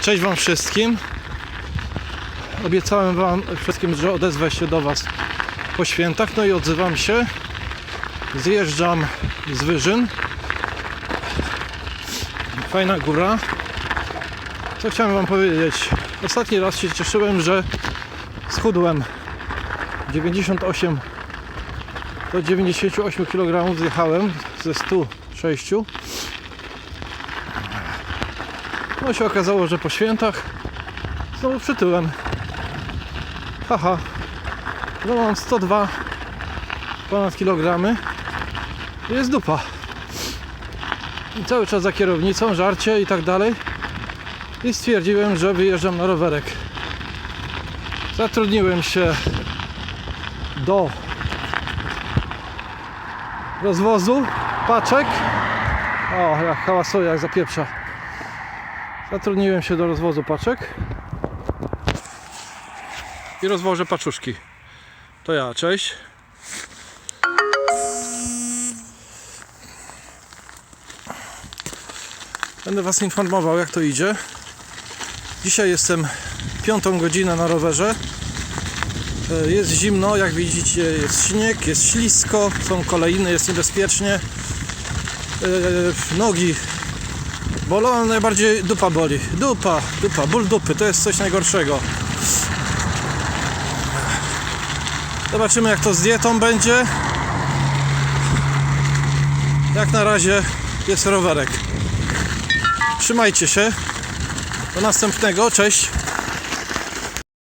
Cześć Wam wszystkim. Obiecałem Wam wszystkim, że odezwę się do Was po świętach, no i odzywam się. Zjeżdżam z Wyżyn. Fajna góra. Co chciałem Wam powiedzieć? Ostatni raz się cieszyłem, że schudłem 98 do 98 kg zjechałem ze 106 no się okazało, że po świętach znowu przytyłem. Haha. No mam 102 ponad kilogramy. Jest dupa. I cały czas za kierownicą, żarcie i tak dalej. I stwierdziłem, że wyjeżdżam na rowerek. Zatrudniłem się do rozwozu paczek. O, jak hałasuje, jak zapieprza. Zatrudniłem się do rozwozu paczek i rozwożę paczuszki. To ja, cześć. Będę Was informował, jak to idzie. Dzisiaj jestem piątą godzinę na rowerze. E, Jest zimno, jak widzicie, jest śnieg, jest ślisko, są kolejny, jest niebezpiecznie. E, Nogi Bolą, ale najbardziej dupa boli. Dupa, dupa, ból dupy, to jest coś najgorszego. Zobaczymy jak to z dietą będzie. Jak na razie jest rowerek. Trzymajcie się. Do następnego, cześć.